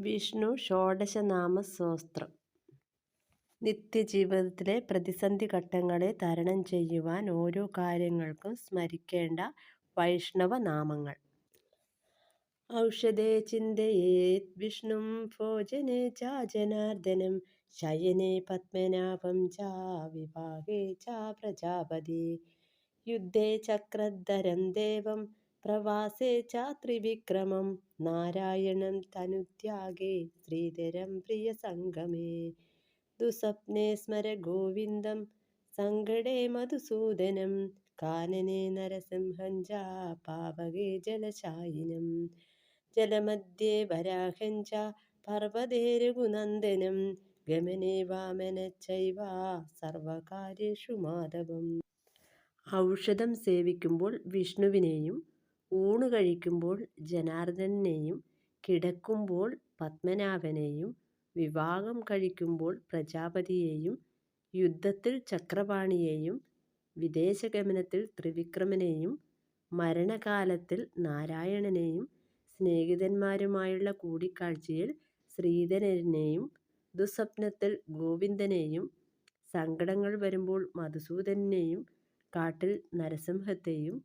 വിഷ്ണു ഷോഡശനാമ സ്തോത്രം നിത്യജീവിതത്തിലെ പ്രതിസന്ധി ഘട്ടങ്ങളെ തരണം ചെയ്യുവാൻ ഓരോ കാര്യങ്ങൾക്കും സ്മരിക്കേണ്ട വൈഷ്ണവ നാമങ്ങൾ. ഔഷധേ ചിന്തയേത് വിഷ്ണു ഭോജനെ ചാജനാർദ്ദനം. ജനാർദ്ദനം ശയനെ പത്മനാഭം ചാ വിവാഹേ ചാ പ്രജാപതി. യുദ്ധേ ചക്രധരം ദേവം പ്രവാസേ ചാത്രിവിക്രമം നാരായണം തനുത്യാഗേ ശ്രീധരം പ്രിയ സംഗമേ. ദുസ്വപ്നേ സ്മര ഗോവിന്ദം സങ്കടേ മധുസൂദനം കാനനെ നരസിംഹം ച പാവകേ ജലശായിനം. ജലമധ്യേ വരാഹഞ്ച പർവതേ രഘുനന്ദനം ഗമനേ വാമനച്ചൈവ സർവകാര്യേഷു മാധവം. ഔഷധം സേവിക്കുമ്പോൾ വിഷ്ണുവിനെയും ഊണ് കഴിക്കുമ്പോൾ ജനാർദ്ദനെയും കിടക്കുമ്പോൾ പത്മനാഭനെയും വിവാഹം കഴിക്കുമ്പോൾ പ്രജാപതിയെയും യുദ്ധത്തിൽ ചക്രപാണിയെയും വിദേശഗമനത്തിൽ ത്രിവിക്രമനെയും മരണകാലത്തിൽ നാരായണനെയും സ്നേഹിതന്മാരുമായുള്ള കൂടിക്കാഴ്ചയിൽ ശ്രീധരനെയും ദുസ്വപ്നത്തിൽ ഗോവിന്ദനെയും സങ്കടങ്ങൾ വരുമ്പോൾ മധുസൂദനെയും കാട്ടിൽ നരസിംഹത്തെയും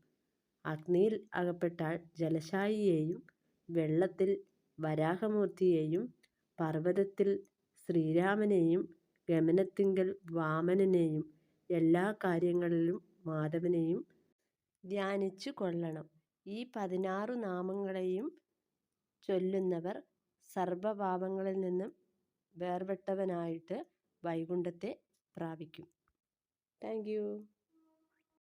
അഗ്നിയിൽ അകപ്പെട്ടാൽ ജലശായിയെയും വെള്ളത്തിൽ വരാഹമൂർത്തിയെയും പർവതത്തിൽ ശ്രീരാമനെയും ഗമനത്തിങ്കൽ വാമനനെയും എല്ലാ കാര്യങ്ങളിലും മാധവനെയും ധ്യാനിച്ചു കൊള്ളണം. ഈ പതിനാറു നാമങ്ങളെയും ചൊല്ലുന്നവർ സർവപാപങ്ങളിൽ നിന്നും വേർപെട്ടവനായിട്ട് വൈകുണ്ഠത്തെ പ്രാപിക്കും. താങ്ക്